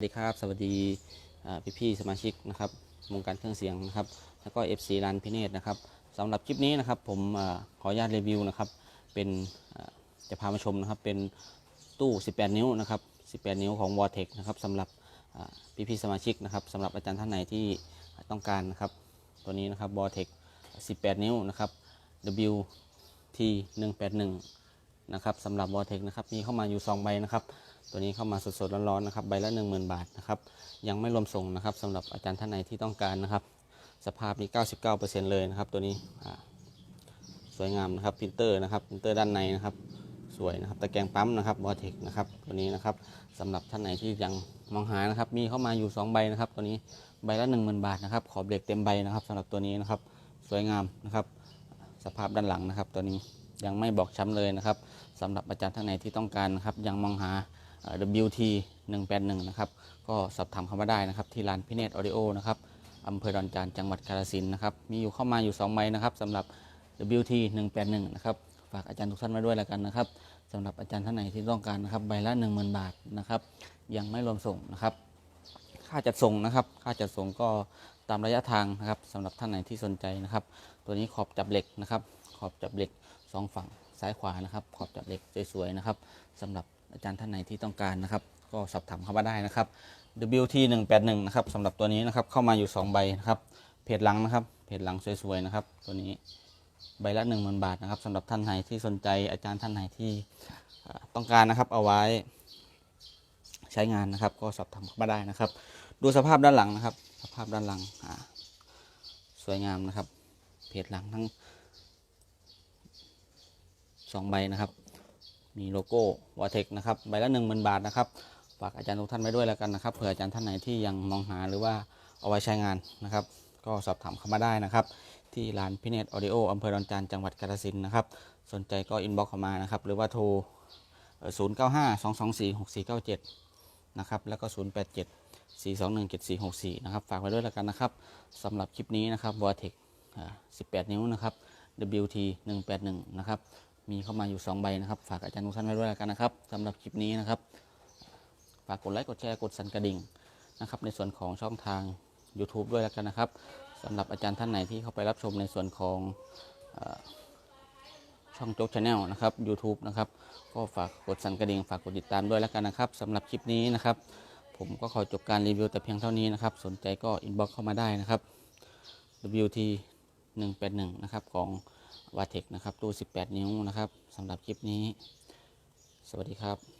สวัสดีครับสวัสดีพี่พี่สมาชิกนะครับวงการเครื่องเสียงนะครับแล้วก็ FC รันพิเนตนะครับสำหรับคลิปนี้นะครับผมอขออนุญาตรีวิวนะครับเป็นจะพามาชมนะครับเป็นตู้ 18 นิ้วนะครับ18 นิ้วของ v o r t e x นะครับสำหรับอ่พี่สมาชิกนะครับสำหรับอาจารย์ท่านไหนที่ต้องการนะครับตัวนี้นะครับ v o r t e x 18 นิ้วนะครับ WT 181 นะครับสำหรับ v o r t e x นะครับมีเข้ามาอยู่ 2 ใบนะครับ ตัวนี้เข้ามาสดๆร้อนๆนะครับใบละ 10,000 บาทนะครับยังไม่รวมส่งนะครับสำหรับอาจารย์ท่านไหนที่ต้องการนะครับ สภาพนี้ 99%เลยนะครับ ตัวนี้สวยงามนะครับพิมพ์เตอร์นะครับพิมพ์เตอร์ด้านในนะครับสวยนะครับตะแกรงปั๊มนะครับบอเทคนะครับตัวนี้นะครับสำหรับท่านไหนที่ยังมองหานะครับ มีเข้ามาอยู่ 2 ใบนะครับ ตัวนี้ใบละ 10,000 บาทนะครับขอเบรกเต็มใบนะครับสำหรับตัวนี้นะครับ สวยงามนะครับ สภาพด้านหลังนะครับตัวนี้ ยังไม่บอกช้ำเลยนะครับสำหรับอาจารย์ท่านไหนที่ต้องการนะครับยังมองหาเอ่อ WT 181นะครับก็สอบถามเข้ามาได้นะครับที่ร้านพิเนตออดิโอนะครับอำเภอดอนจานจังหวัดกาฬสินนะครับมีอยู่เข้ามาอยู่2ใบนะครับสำหรับ WT 181นะครับฝากอาจารย์ทุกท่านไว้ด้วยแล้วกันนะครับสำหรับอาจารย์ท่านไหนที่ต้องการนะครับใบละ 10,000 บาทนะครับยังไม่รวมส่งนะครับ ค่าจัดส่งนะครับ ค่าจัดส่งก็ตามระยะทางนะครับสำหรับท่านไหนที่สนใจนะครับ ตัวนี้ขอบจับเหล็กนะครับ ขอบจับเหล็ก สองฝั่งซ้ายขวานะครับ ขอบจับเหล็กสวยๆนะครับสำหรับอาจารย์ท่านไหนที่ต้องการนะครับ ก็สอบถามเข้ามาได้นะครับ WT 181นะครับสำหรับตัวนี้นะครับเข้ามาอยู่ 2 ใบนะครับเพจหลังนะครับเพจหลังสวยๆนะครับ ตัวนี้ใบละ1 0,000บาทนะครับสำหรับท่านไหนที่สนใจอาจารย์ท่านไหนที่ต้องการนะครับเอาไว้ใช้งานนะครับ ก็สอบถามเข้ามาได้นะครับ ดูสภาพด้านหลังนะครับ สภาพด้านหลังสวยงามนะครับเพจหลังทั้ง สองใบนะครับมีโลโก้วอเทคนะครับใบละหนึ่งหมื่นบาทนะครับฝากอาจารย์ทุกท่านไว้ด้วยแล้วกันนะครับเผื่ออาจารย์ท่านไหนที่ยังมองหาหรือว่าเอาไว้ใช้งานนะครับ ก็สอบถามเข้ามาได้นะครับ ที่ร้านพิเนตออดิโออำเภอดอนจานจังหวัดกาฬสินธุ์นะครับ สนใจก็อินบ็อกเข้ามานะครับ หรือว่าโทรศูนย์เก้าห้าสองสองสี่หกสี่เก้าเจ็ดนะครับ แล้วก็ศูนย์แปดเจ็ด4217464 นะครับ ฝากไว้ด้วยแล้วกันนะครับสำหรับคลิปนี้นะครับ v o r t e x 18 นิ้วนะครับ WT 181 นะครับ มีเข้ามาอยู่ 2 ใบนะครับ ฝากอาจารย์ทุกท่านไว้ด้วยแล้วกันนะครับสำหรับคลิปนี้นะครับ ฝากกดไลค์กดแชร์กดสั่นกระดิ่งนะครับ ในส่วนของช่องทาง YouTube ด้วยแล้วกันนะครับสำหรับอาจารย์ท่านไหนที่เข้าไปรับชมในส่วนของอช่องโจ๊กชาแนลนะครับ YouTube นะครับ ก็ฝากกดสั่นกระดิ่ง ฝากกดติดตามด้วยแล้วกันนะครับสำหรับคลิปนี้นะครับ ผมก็ขอจบการรีวิวแต่เพียงเท่านี้นะครับ สนใจก็อินบ็อกเข้ามาได้นะครับ WT 181 นะครับของ วาเทคนะครับ ตู้ 18 นิ้วนะครับสำหรับคลิปนี้ สวัสดีครับ